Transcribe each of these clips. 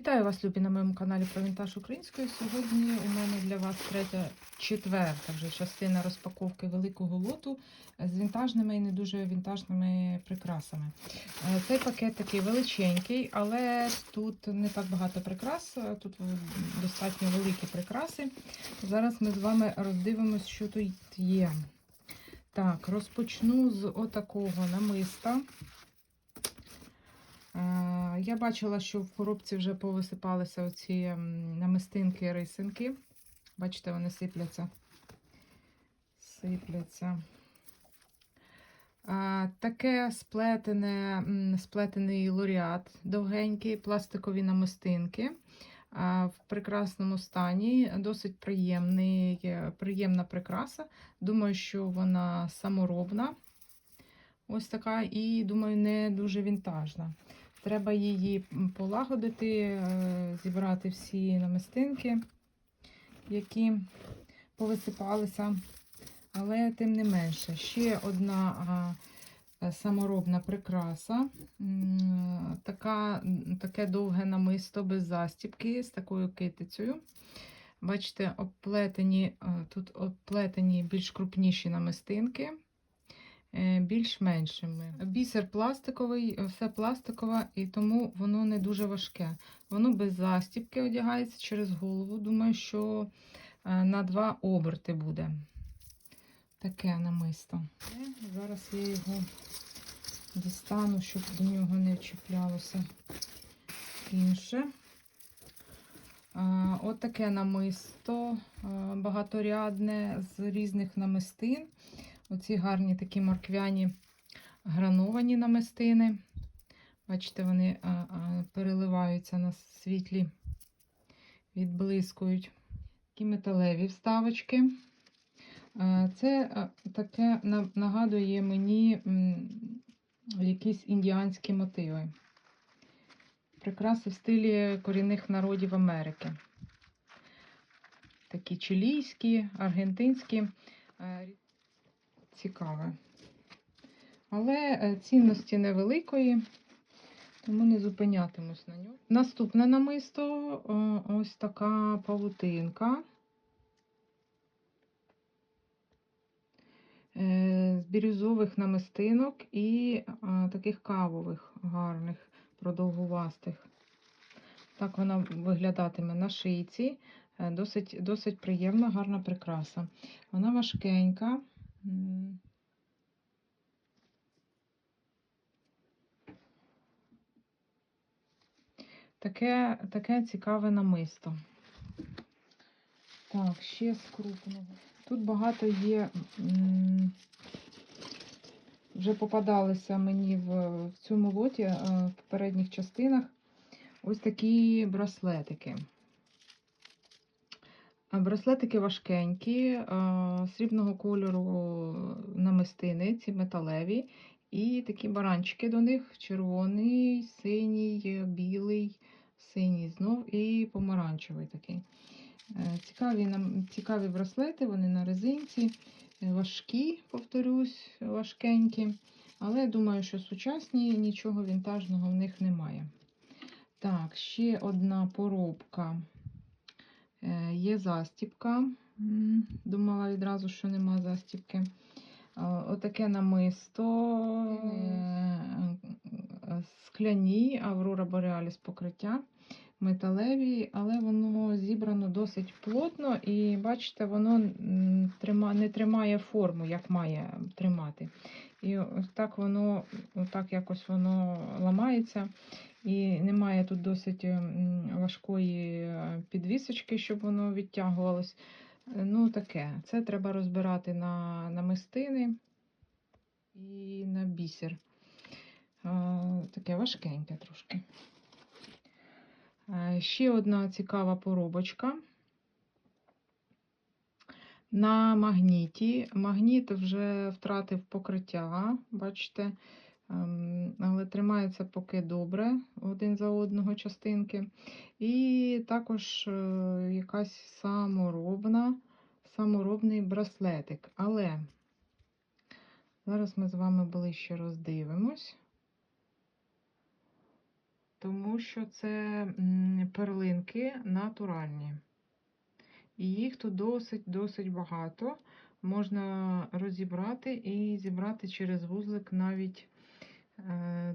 Вітаю вас, любі, на моєму каналі про вінтаж українською. Сьогодні у мене для вас третя, четверта вже частина розпаковки великого лоту з вінтажними і не дуже вінтажними прикрасами. Е, Цей пакет такий величенький, але тут не так багато прикрас, е, тут достатньо великі прикраси. Зараз ми з вами роздивимося, що тут є. Так, розпочну з отакого намиста. Е, Я бачила, що в коробці вже повисипалися оці намистинки рисинки. Бачите, вони сипляться. Сипляться. Таке сплетене, сплетений лоріат довгенький, пластикові намистинки. В прекрасному стані, досить приємний, е, приємна прикраса. Думаю, що вона саморобна. Ось така, і думаю, не дуже вінтажна. Треба її полагодити, е, зібрати всі намистинки, які повисипалися. Але тим не менше, ще одна е, саморобна прикраса. Така, таке довге намисто без застібки з такою китицею. Бачите, обплетені, е, тут обплетені більш крупніші намистинки е, більш меншими. Бісер пластиковий, все пластикове, і тому воно не дуже важке. Воно без застібки одягається через голову. Думаю, що е, на два оберти буде. Таке намисто. Е, Зараз я його дістану, щоб до нього не чіплялося інше. От таке намисто багаторядне з різних намистин. Оці гарні такі морквяні грановані намистини. Бачите, вони переливаються на світлі, відблискують. Такі металеві вставочки. Це таке нагадує мені якісь індіанські мотиви. Прикраси в стилі корінних народів Америки. Такі чилійські, аргентинські. Е, Цікаве. Але е, цінності невеликої, тому не зупинятимусь на ньому. Наступне намисто ось така павутинка. Е, З бірюзових намистинок і таких кавових, гарних, продовгувастих. Так вона виглядатиме на шийці. Е, Досить, досить приємна, гарна прикраса. Вона важкенька. Таке, таке цікаве намисто. Так, ще з. Тут багато є, вже попадалися мені в, в цьому лоті, е, в попередніх частинах, ось такі браслетики. Браслетики важкенькі, срібного кольору намистини, ці металеві. І такі баранчики до них: червоний, синій, білий, синій знов і помаранчевий такий. Е, Цікаві, цікаві браслети, вони на резинці, е, важкі, повторюсь, важкенькі. Але думаю, що сучасні нічого вінтажного в них немає. Так, ще одна поробка. Е, Є застіпка. Думала відразу, що нема застіпки. Е, Отаке намисто. е, Скляні Аврора Бореаліс покриття. Металеві, але воно зібрано досить плотно, і бачите, воно не тримає форму, як має тримати. І так воно, отак якось воно ламається. І немає тут досить важкої е, підвісочки, щоб воно відтягувалось. Е, Ну, таке. Це треба розбирати на намистини і на бісер. Е, Таке важкеньке трошки. Ще одна цікава поробочка. На магніті. Магніт вже втратив покриття, бачите, ем, але тримається поки добре один за одного частинки. І також е, якась саморобна, саморобний браслетик. Але зараз ми з вами ближче роздивимось. тому що це перлинки натуральні. І їх тут досить-досить багато. Можна розібрати і зібрати через вузлик навіть,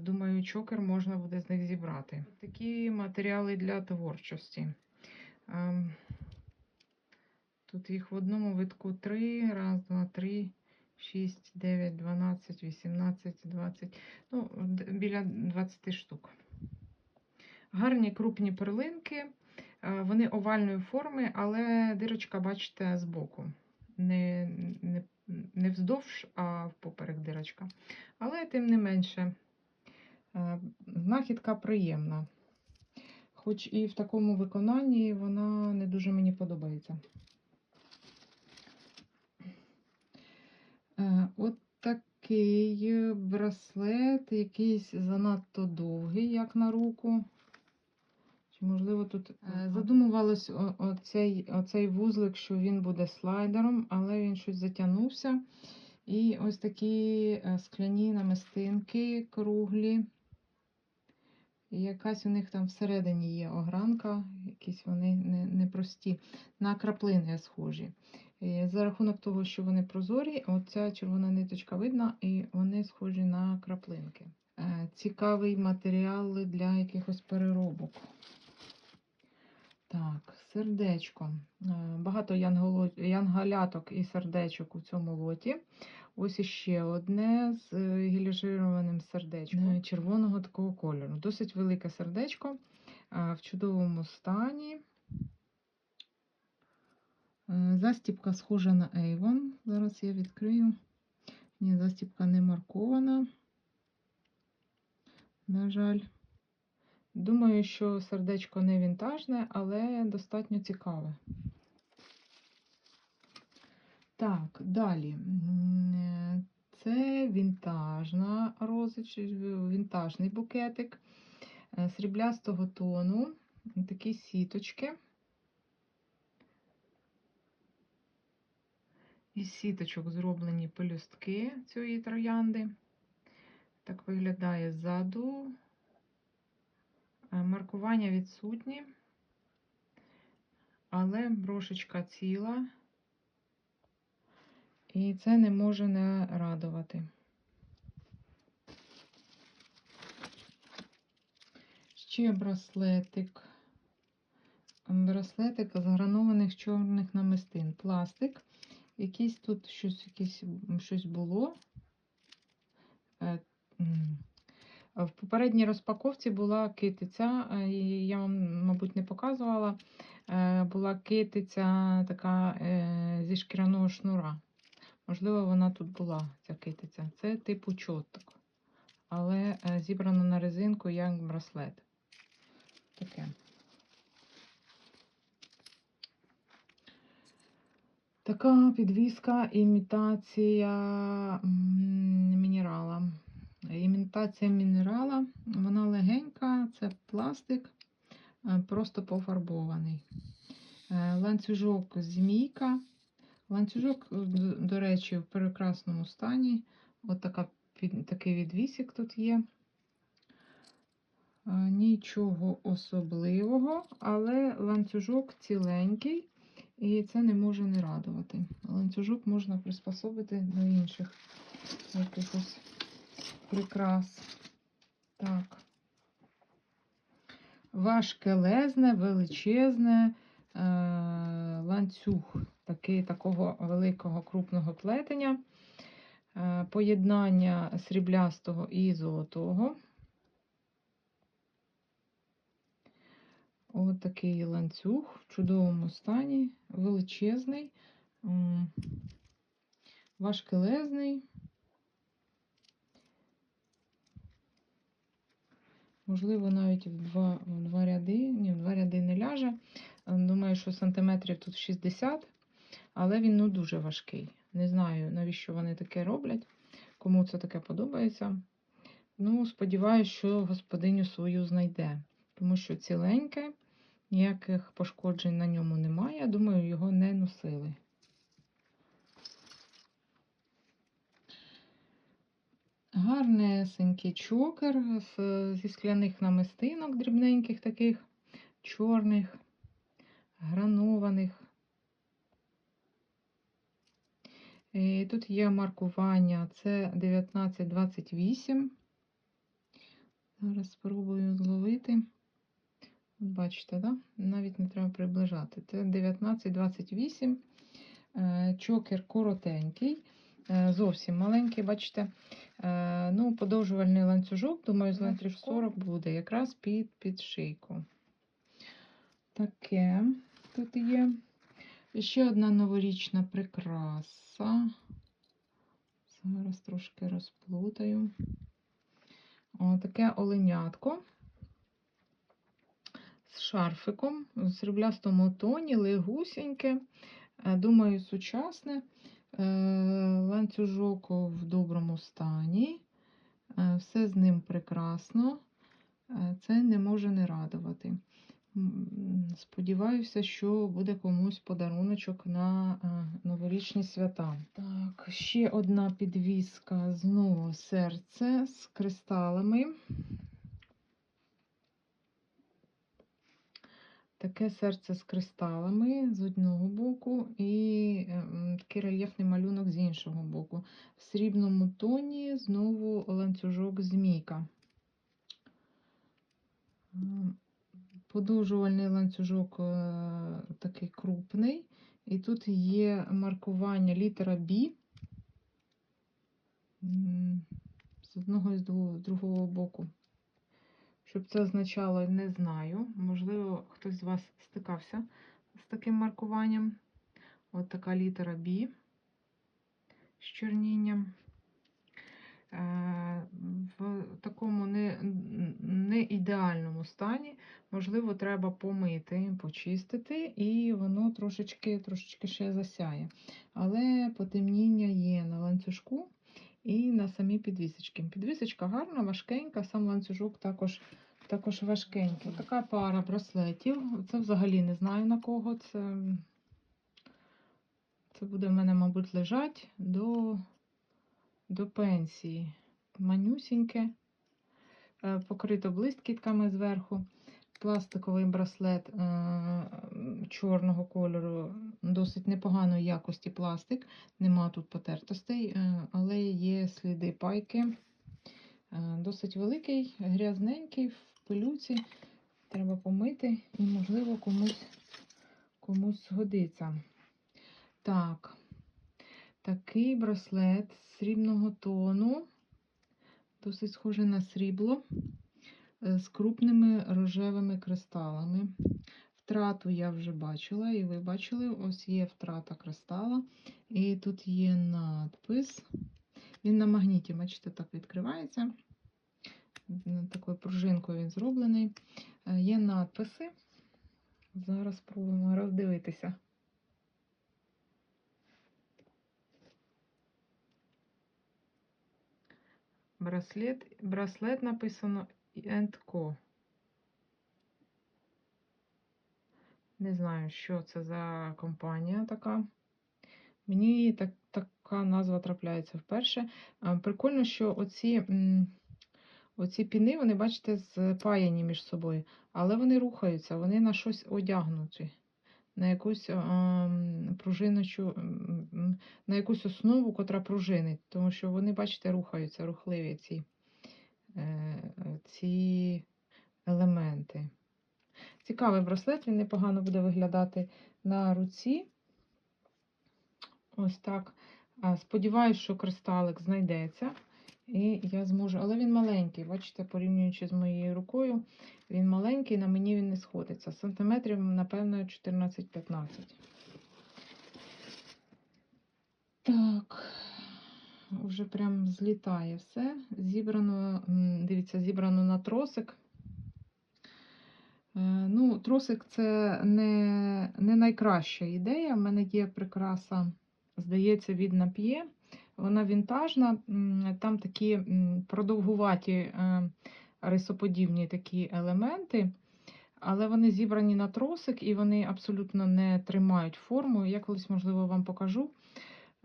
думаю, чокер можна буде з них зібрати. Такі матеріали для творчості. Ем, Тут їх в одному витку 3, раз, два, три, 6, 9, 12, 18, 20, ну, біля 20 штук. Гарні крупні перлинки. Е, Вони овальної форми, але дирочка, бачите, збоку. Не, не, не вздовж, а впоперек дирочка. Але тим не менше, е, знахідка приємна. Хоч і в такому виконанні вона не дуже мені подобається. Е, От такий браслет, якийсь занадто довгий, як на руку. Чи, можливо, тут е, задумувалось оцей, оцей вузлик, що він буде слайдером, але він щось затягнувся. І ось такі е, скляні намистинки круглі. І якась у них там всередині є огранка, якісь вони не- непрості, на краплини схожі. І за рахунок того, що вони прозорі, оця червона ниточка видна, і вони схожі на краплинки. Е, Цікавий матеріал для якихось переробок. Так, сердечко. Е, Багато янголяток і сердечок у цьому лоті. Ось іще одне з е, гіліжированим сердечком червоного такого кольору. Досить велике сердечко е, в чудовому стані. Застіпка схожа на Avon. Зараз я відкрию. Ні, застіпка не маркована. На жаль. Думаю, що сердечко не вінтажне, але достатньо цікаве. Так, далі. Це вінтажна розич, вінтажний букетик е, сріблястого тону. Такі сіточки. Із сіточок зроблені пелюстки цієї троянди. Так виглядає ззаду. Е, Маркування відсутні, але брошечка ціла. І це не може не радувати. Ще браслетик. Браслетик з гранованих чорних намистин. Пластик. Якийсь тут щось, якесь, щось було. В попередній розпаковці була китиця, е, я вам, мабуть, не показувала. Е, Була китиця така е, зі шкіряного шнура. Можливо, вона тут була, ця китиця. Це типу чоток. Але зібрано на резинку як браслет. Таке. Така підвіска імітація. Імітація мінерала, вона легенька, це пластик, е, просто пофарбований. Е, Ланцюжок змійка. Ланцюжок, е, до речі, в прекрасному стані. От така, такий відвісик тут є. Нічого особливого, але ланцюжок ціленький, і це не може не радувати. Ланцюжок можна приспособити до інших якихось прикрас. Так. Важкелезне, величезне е, ланцюг такий, такого великого крупного плетення. Е, поєднання сріблястого і золотого. Ось такий ланцюг в чудовому стані, величезний, важкелезний. Можливо, навіть в два, в два ряди. Ні, в два ряди не ляже. Е, Думаю, що сантиметрів тут 60, але він ну дуже важкий. Не знаю, навіщо вони таке роблять, кому це таке подобається. Ну, сподіваюся, що господиню свою знайде, тому що ціленьке, ніяких пошкоджень на ньому немає. Думаю, його не носили. Гарнесенький чокер зі скляних намистинок, дрібненьких таких, чорних, гранованих. І тут є маркування, це 1928. Зараз спробую зловити. Бачите, да? навіть не треба приближати. Це 1928. Е, Чокер коротенький, е, зовсім маленький, бачите. Е, Ну, подовжувальний ланцюжок, думаю, з метрів 40 буде, якраз під, під шийку. Таке тут є. Ще одна новорічна прикраса. Зараз трошки розплутаю. О, таке оленятко з шарфиком в сріблястому тоні, легусіньке. Е, Думаю, сучасне. Е, Ланцюжок в доброму стані. Е, Все з ним прекрасно. Е, Це не може не радувати. Сподіваюся, що буде комусь подаруночок на новорічні свята. Так, ще одна підвіска, знову серце з кристалами. Таке серце з кристалами з одного боку, і ем, такий рельєфний малюнок з іншого боку. В срібному тоні знову ланцюжок змійка. Ем, Подовжувальний ланцюжок е, такий крупний. І тут є маркування літера B. З одного і з другого боку. Щоб це означало, не знаю. Можливо, хтось з вас стикався з таким маркуванням. От така літера B з чорнінням. Е, В такому не, не ідеальному стані, можливо, треба помити, почистити, і воно трошечки, трошечки ще засяє. Але потемніння є на ланцюжку і на самій підвісочці. Підвісочка гарна, важкенька, сам ланцюжок також, також важкенький. Така пара браслетів. Це взагалі не знаю на кого. Це, це буде в мене, мабуть, лежать до, до пенсії. Манюсіньке, е, покрито блискітками зверху. Пластиковий браслет е, чорного кольору, досить непоганої якості пластик. Нема тут потертостей, е, але є сліди пайки. Е, Досить великий, грязненький, в пилюці. Треба помити і, можливо, комусь, комусь згодиться. Так, такий браслет срібного тону, досить схожий на срібло, з крупними рожевими кристалами. Втрату я вже бачила, і ви бачили, ось є втрата кристала. І тут є надпис. Він на магніті, бачите, так відкривається. Такою пружинкою він зроблений. Е, Є надписи. Зараз спробуємо роздивитися. Браслет, браслет написано Co. Не знаю, що це за компанія така. Мені так, така назва трапляється вперше. Прикольно, що оці, оці піни, вони, бачите, спаяні між собою, але вони рухаються, вони на щось одягнуті, на якусь пружиночу, на якусь основу, котра пружинить, тому що вони, бачите, рухаються, рухливі ці, ці елементи. Цікавий браслет, він непогано буде виглядати на руці. Ось так. Сподіваюсь, що кристалик знайдеться. І я зможу. Але він маленький, бачите, порівнюючи з моєю рукою, він маленький, на мені він не сходиться. Сантиметрів, напевно, 14-15. Так, вже прям злітає все. Зібрано, дивіться, зібрано на тросик. Е, Ну, тросик це не, не найкраща ідея. У мене є прикраса, здається, від нап'є. Вона вінтажна, там такі продовгуваті е, рисоподібні такі елементи, але вони зібрані на тросик і вони абсолютно не тримають форму. Я колись, можливо, вам покажу.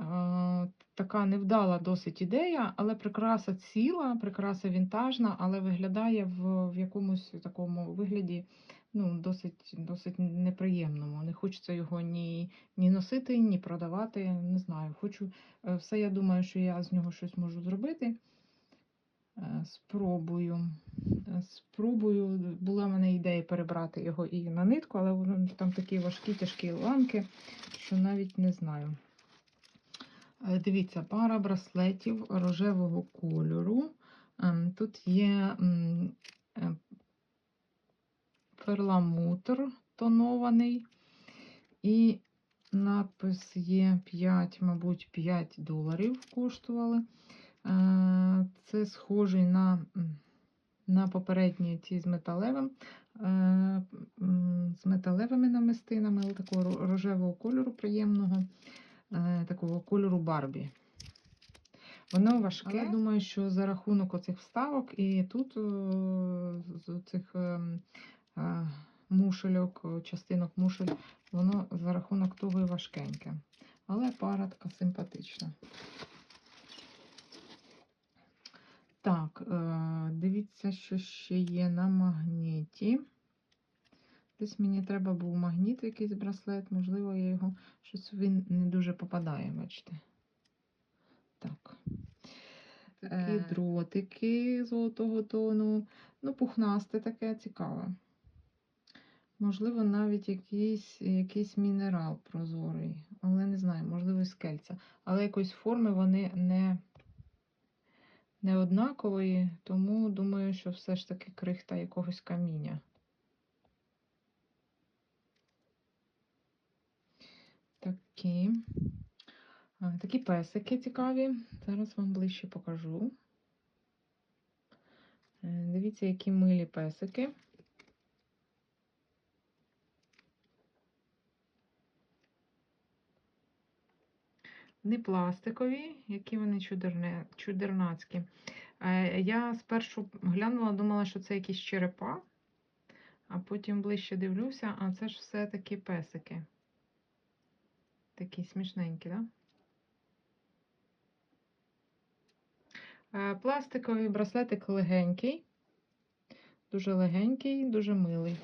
Е, Така невдала досить ідея, але прикраса ціла, прикраса вінтажна, але виглядає в, в якомусь такому вигляді ну, досить, досить неприємному. Не хочеться його ні, ні носити, ні продавати. Не знаю. Хочу е, все, я думаю, що я з нього щось можу зробити. Е, Спробую. Спробую. Була в мене ідея перебрати його і на нитку, але там такі важкі, тяжкі ланки, що навіть не знаю. Е, Дивіться, пара браслетів рожевого кольору. Ем, Тут є е, перламутр тонований, і надпис є 5, мабуть, 5 доларів коштували. Е, Це схожий на, на попередні ці з металевим, з металевими намистинами, такого рожевого кольору приємного, такого кольору Барбі. Воно важке. Але думаю, що за рахунок оцих вставок і тут е, з цих е, мушельок, частинок мушель, воно за рахунок того і важкеньке. Але пара така симпатична. Так, е, дивіться, що ще є на магніті. Десь мені треба був магніт, якийсь браслет, можливо, я його щось він не дуже попадає, бачите. Так. Такі Е. дротики золотого тону. Ну, пухнасте таке цікаве. Можливо, навіть якийсь, якийсь мінерал прозорий, але не знаю, можливо, з кельця. Але якоїсь форми вони не, не однакової, тому думаю, що все ж таки крихта якогось каміння. Такі. Такі песики цікаві. Зараз вам ближче покажу. Е, Дивіться, які милі песики. Вони пластикові, які вони чудернацькі. Е, Я спершу глянула, думала, що це якісь черепа, а потім ближче дивлюся, а це ж все такі песики. Такі смішненькі, так? Да? Е, Пластиковий браслетик легенький, дуже легенький, дуже милий.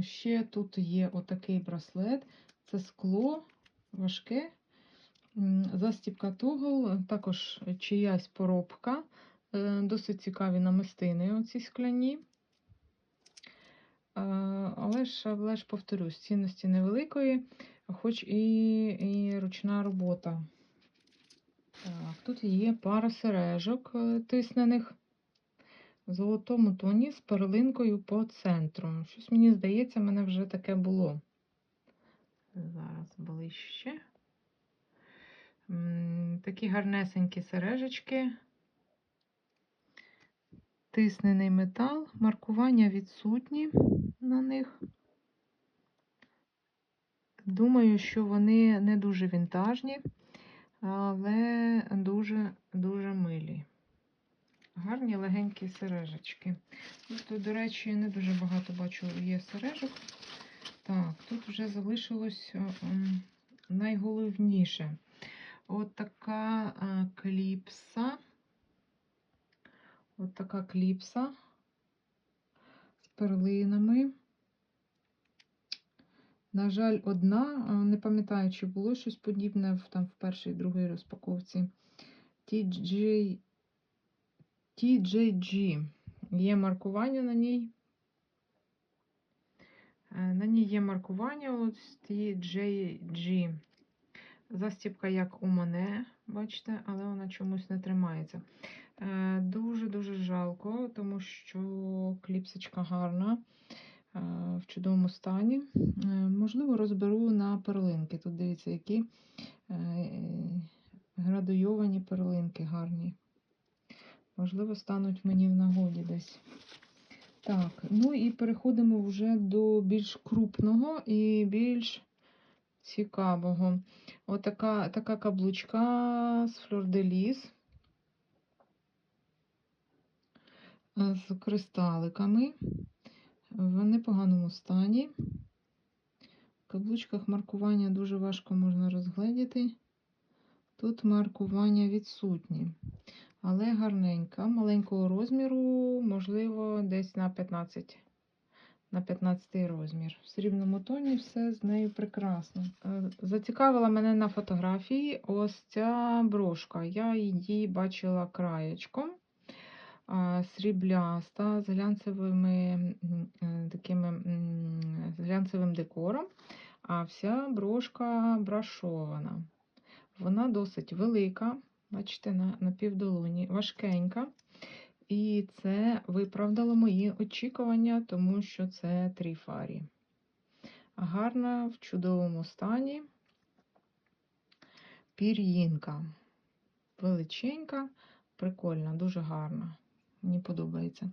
Ще тут є отакий браслет. Це скло важке. М, Застібка тугол, також чиясь поробка. Е, Досить цікаві намистини оці скляні. Але ж, але ж повторюсь, цінності невеликої, хоч і, і ручна робота. Так, тут є пара сережок е, тиснених в золотому тоні з перлинкою по центру. Щось мені здається, в мене вже таке було. Зараз ближче. Такі гарнесенькі сережечки. Тиснений метал, маркування відсутні на них. Думаю, що вони не дуже вінтажні, але дуже-дуже милі. Гарні легенькі сережечки. Тут, до речі, не дуже багато бачу є сережок. Так, тут вже залишилось е, найголовніше. От така е, кліпса. От така кліпса з перлинами. На жаль, одна, не пам'ятаю, чи було щось подібне в, там, в першій другій розпаковці. TJ, TJG. Є маркування на ній. Е, На ній є маркування ось TJG. Застібка, як у мене, бачите, але вона чомусь не тримається. Е, Дуже-дуже жалко, тому що кліпсочка гарна, е, в чудовому стані. Е, Можливо, розберу на перлинки. Тут дивіться, які градуйовані перлинки гарні. Можливо, стануть мені в нагоді десь. Так, ну і переходимо вже до більш крупного і більш цікавого. Отака така каблучка з флорделіс з кристаликами. В непоганому стані. В каблучках маркування дуже важко можна розгледіти. Тут маркування відсутні, але гарненька, маленького розміру, можливо, десь на 15 на 15 розмір. В срібному тоні все з нею прекрасно. Е, Зацікавила мене на фотографії ось ця брошка. Я її бачила краєчком. Срібляста з глянцевими е, такими з глянцевим декором, а вся брошка брашована. Вона досить велика, бачите, на, на півдолоні, важкенька. І це виправдало мої очікування, тому що це тріфарі. Гарна, в чудовому стані. Пір'їнка. Величенька, прикольна, дуже гарна. Мені подобається.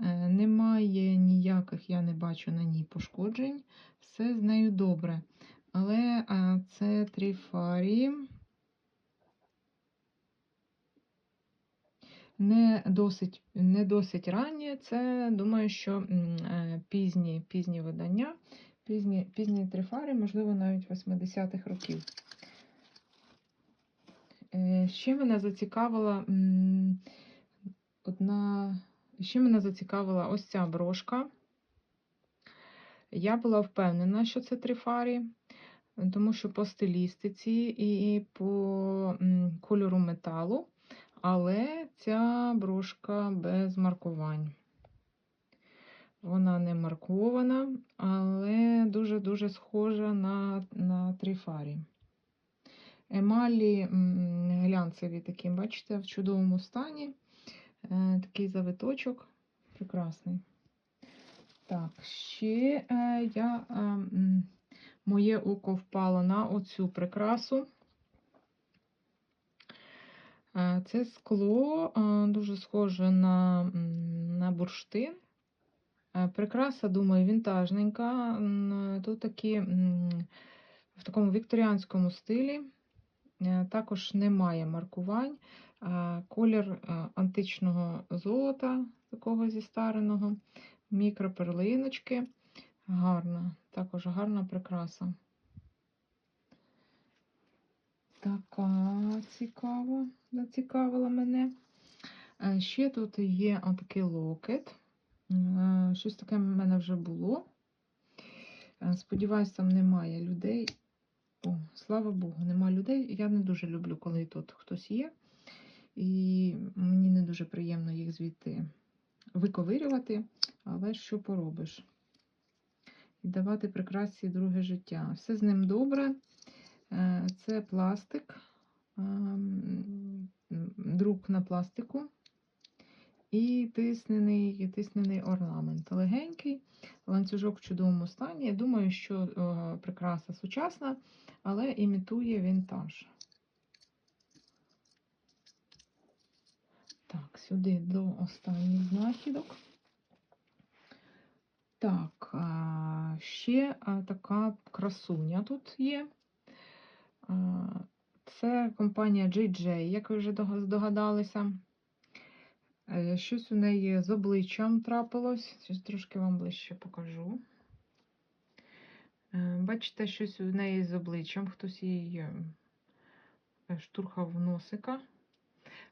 Е, Немає ніяких, я не бачу на ній пошкоджень. Все з нею добре. Але е, це тріфарі. не досить, не досить ранні. Це думаю, що е, пізні, пізні видання, пізні, пізні трифари, можливо, навіть 80-х років. Ще мене зацікавила одна. Ще мене зацікавила ось ця брошка. Я була впевнена, що це трифарі, тому що по стилістиці і по кольору металу але ця брошка без маркувань. Вона не маркована, але дуже-дуже схожа на на тріфарі. Емалі глянцеві такі, бачите, в чудовому стані. Е, Такий завиточок. Прекрасний. Так, ще е, я, е, моє око впало на оцю прикрасу. Це скло дуже схоже на, на бурштин. Прикраса, думаю, вінтажненька. Тут такі в такому вікторіанському стилі. Також немає маркувань. Колір античного золота, такого зістареного, мікроперлиночки. Гарна, також гарна прикраса. Така цікава, зацікавила мене. Ще тут є отакий локет. Щось таке в мене вже було. Сподіваюсь, там немає людей. О, слава Богу, немає людей. Я не дуже люблю, коли тут хтось є. І мені не дуже приємно їх звідти виковирювати, але що поробиш? І давати прикрасі друге життя. Все з ним добре. Е, Це пластик, ем, друк на пластику і тиснений, тиснений орнамент. Легенький, ланцюжок в чудовому стані. Я думаю, що е, прикраса сучасна, але імітує вінтаж. Так, сюди до останніх знахідок. Так, ще така красуня тут є. Це компанія JJ, як ви вже дога- здогадалися. Е, Щось у неї з обличчям трапилось. Щось трошки вам ближче покажу. Е, Бачите, щось у неї з обличчям, хтось їй е, штурхав носика.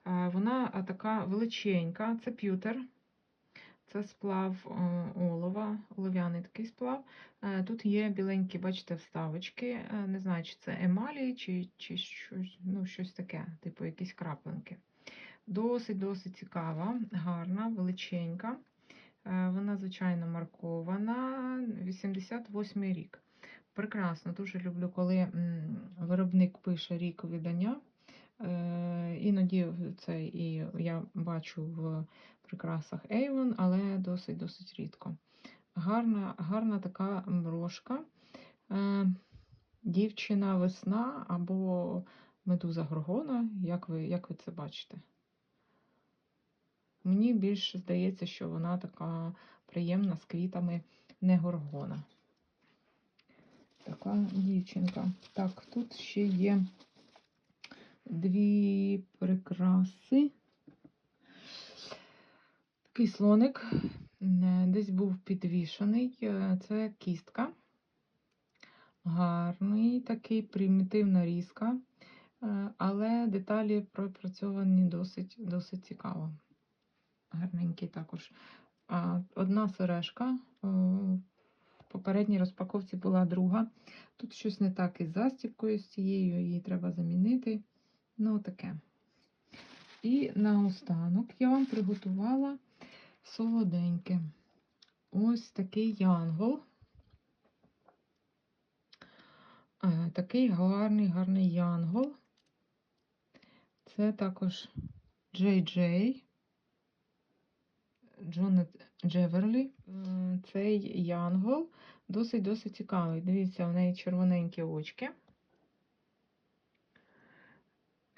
Е, Вона така величенька, це п'ютер. Це сплав е, олова, олов'яний такий сплав. Е, Тут є біленькі, бачите, вставочки. Е, Не знаю, чи це емалі, чи, чи щось, ну, щось таке, типу якісь краплинки. Досить-досить цікава, гарна, величенька. Е, Вона, звичайно, маркована. 88 рік. Прекрасно, дуже люблю, коли виробник пише рік видання. Е, Іноді це і я бачу в прикрасах Avon, але досить-досить рідко. Гарна, гарна така брошка. Е, Дівчина весна або медуза Горгона, як ви, як ви це бачите? Мені більше здається, що вона така приємна з квітами не горгона. Така дівчинка. Так, тут ще є дві прикраси. Такий слоник десь був підвішений. Е, Це кістка. Гарний, такий примітивна різка, е, але деталі пропрацьовані досить, досить цікаво. Гарненький також. Одна сережка. В попередній розпаковці була друга. Тут щось не так із застібкою з цією, її треба замінити. Ну, таке. І наостанок я вам приготувала солоденьке. Ось такий янгол. Такий гарний, гарний янгол. Це також Джей Джей. Джонет Джеверлі. Цей янгол досить-досить цікавий. Дивіться, у неї червоненькі очки.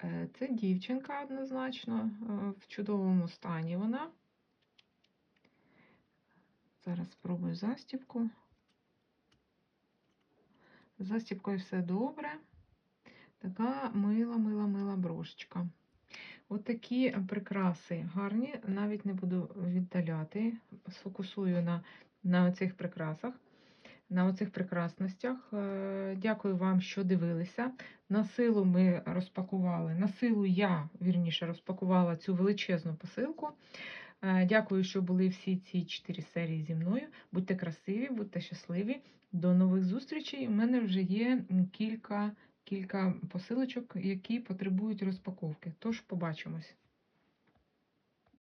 Е, Це дівчинка однозначно, е, в чудовому стані вона. Зараз спробую застібку. З застібкою все добре. Така мила, мила, мила брошечка. От такі прикраси гарні, навіть не буду віддаляти. Сфокусую на, на цих прикрасах, на оцих прекрасностях. Е, Дякую вам, що дивилися. На силу ми розпакували, на силу я вірніше розпакувала цю величезну посилку. Е, Дякую, що були всі ці чотири серії зі мною. Будьте красиві, будьте щасливі. До нових зустрічей. У мене вже є кілька, кілька посилочок, які потребують розпаковки. Тож побачимось.